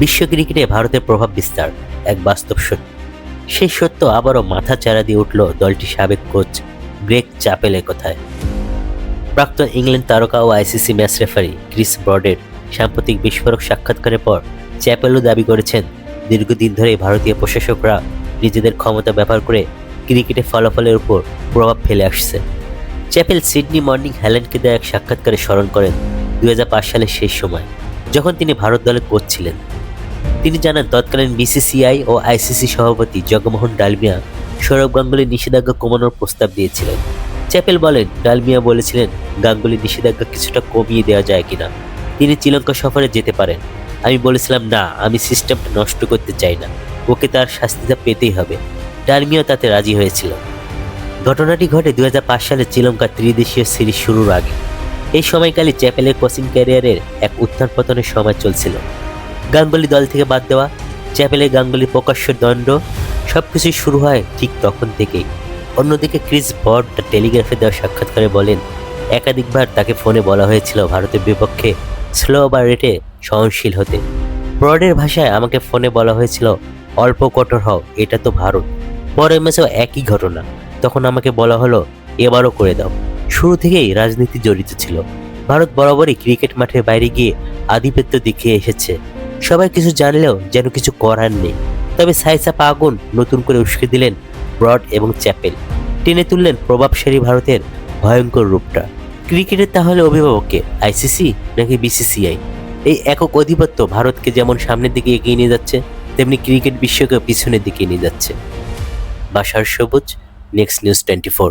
বিশ্ব ক্রিকেটে ভারতের প্রভাব বিস্তার, এক বাস্তব সত্য। সেই সত্য আবারও মাথা চারা দিয়ে উঠল দলটির সাবেক কোচ গ্রেগ চাপেলের কথায়। প্রাক্তন ইংল্যান্ড তারকা ও আইসিসি ম্যাচ রেফারি ক্রিস ব্রডের সাম্প্রতিক বিস্ফোরক সাক্ষাৎকারের পর চ্যাপেলও দাবি করেছেন, দীর্ঘদিন ধরে ভারতীয় প্রশাসকরা নিজেদের ক্ষমতা ব্যবহার করে ক্রিকেটে ফলাফলের উপর প্রভাব ফেলে আসছে। চ্যাপেল সিডনি মর্নিং হ্যালেন্ডকে দেওয়া এক সাক্ষাৎকারে স্মরণ করেন দুই হাজার পাঁচ সালের শেষ সময়, যখন তিনি ভারত দলে কোচ ছিলেন। তিনি জানান, তৎকালীন বিসিসিআই ও আইসিসি সভাপতি জগমোহন ডালমিয়া সৌরভ গাঙ্গুলির নিষেধাজ্ঞা কমানোর প্রস্তাব দিয়েছিলেন। চ্যাপেল বলেন, ডালমিয়া বলেছিলেন গাঙ্গুলি নিষেধাজ্ঞা কিছুটা কমিয়ে দেওয়া যায় কিনা। তিনি শ্রীলঙ্কা সফরে যেতে পারেন। আমি বলেছিলাম, না, আমি সিস্টেমটা নষ্ট করতে চাই না। ওকে তার শাস্তিটা পেতেই হবে। ডালমিয়াও তাতে রাজি হয়েছিল। ঘটনাটি ঘটে দুই হাজার পাঁচ সালে শ্রীলঙ্কার ত্রিদেশীয় সিরিজ শুরুর আগে। এই সময়কালে চ্যাপেলের কোচিং ক্যারিয়ারের এক উত্থান পতনের সময় চলছিল। গাঙ্গুলি দল থেকে বাদ দেওয়া চ্যাপেলে গাঙ্গুলি প্রকাশ্য দণ্ড সব কিছুই শুরু হয় ঠিক তখন থেকেই। অন্যদিকে ক্রিস দ্য টেলিগ্রাফে দেওয়া সাক্ষাৎকারে বলেন, একাধিকবার তাকে ফোনে বলা হয়েছিল ভারতের বিপক্ষে স্লো বা রেটে সহনশীল হতে। ব্রডের ভাষায় আমাকে ফোনে বলা হয়েছিল, অল্প কঠোর হও, এটা তো ভারত। পরের ম্যাচেও একই ঘটনা। তখন আমাকে বলা হলো, এবারও করে দাও। শুরু থেকেই রাজনীতি জড়িত ছিল। ভারত বরাবরই ক্রিকেট মাঠের বাইরে গিয়ে আধিপত্য দেখিয়ে এসেছে। সবাই কিছু জানলেও যেন কিছু করার নেই। তবে সাইসাপ আগুন নতুন করে উস্কে দিলেন ব্রড এবং চ্যাপেল। টেনে তুললেন প্রভাবশালী ভারতের ভয়ঙ্কর রূপটা। ক্রিকেটের তাহলে অভিভাবককে, আইসিসি নাকি বিসিসিআই? এই একক আধিপত্য ভারতকে যেমন সামনের দিকে এগিয়ে নিয়ে যাচ্ছে, তেমনি ক্রিকেট বিশ্বকে পিছনের দিকে নিয়ে যাচ্ছে। বাসার সবুজ নেক্সট নিউজ টোয়েন্টি ফোর